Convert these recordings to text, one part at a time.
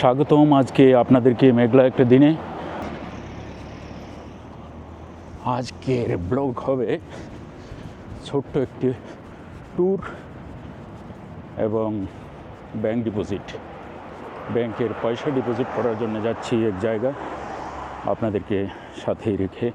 স্বাগতম আজকে আপনাদেরকে মেঘলা একটা দিনে। আজকের ব্লগ হবে ছোট্ট একটি ট্যুর এবং ব্যাংক ডিপোজিট। ব্যাংকের পয়সা ডিপোজিট করার জন্য যাচ্ছি এক জায়গা। আপনাদেরকে সাথেই রেখে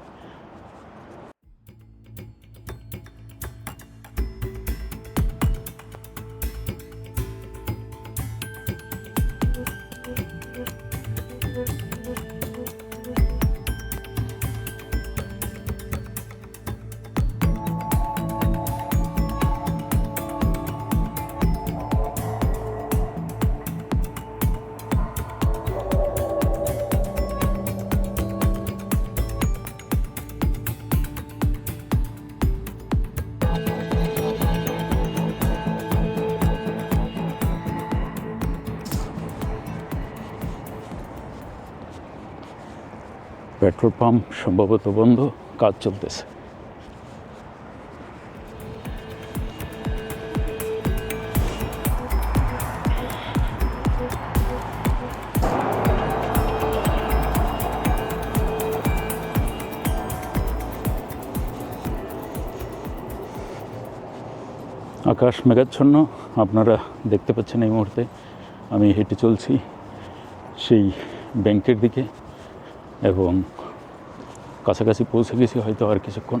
পেট্রোল পাম্প সম্ভবত বন্ধ, কাজ চলতেছে। আকাশ মেঘাচ্ছন্ন, আপনারা দেখতে পাচ্ছেন এই মুহূর্তে আমি হেঁটে চলছি সেই ব্যাংকের দিকে। এবং কাছাকাছি পৌঁছে গেছি হয়তো আর কিছুক্ষণ।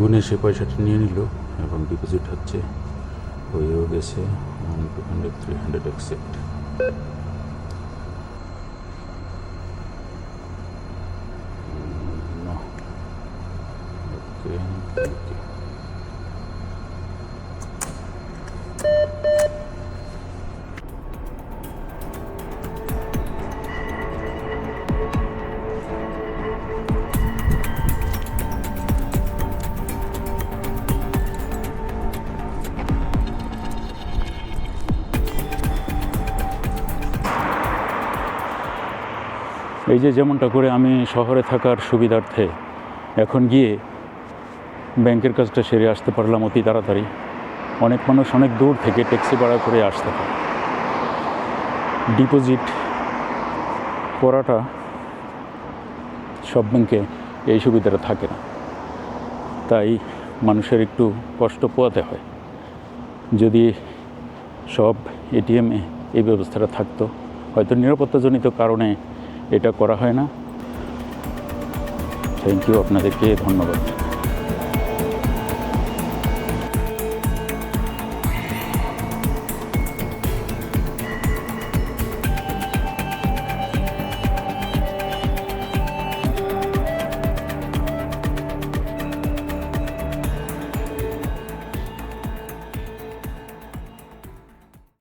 গুনে সে পয়সাটা নিয়ে নিল এখন ডিপোজিট হচ্ছে। হয়েও গেছে one two hundred three hundred accept okay এই যে যেমনটা করে আমি শহরে থাকার সুবিধার্থে এখন গিয়ে ব্যাংকের কাজটা সেরে আসতে পারলাম অতি তাড়াতাড়ি। অনেক মানুষ অনেক দূর থেকে ট্যাক্সি ভাড়া করে আসতে হয় ডিপোজিট করাটা সব ব্যাংকে এই সুবিধাটা থাকে না। তাই মানুষের একটু কষ্ট পোয়াতে হয়। যদি সব এটিএমে এই ব্যবস্থাটা থাকতো, হয়তো নিরাপত্তাজনিত কারণে এটা করা হয় না। থ্যাংক ইউ আপনাদেরকে ধন্যবাদ।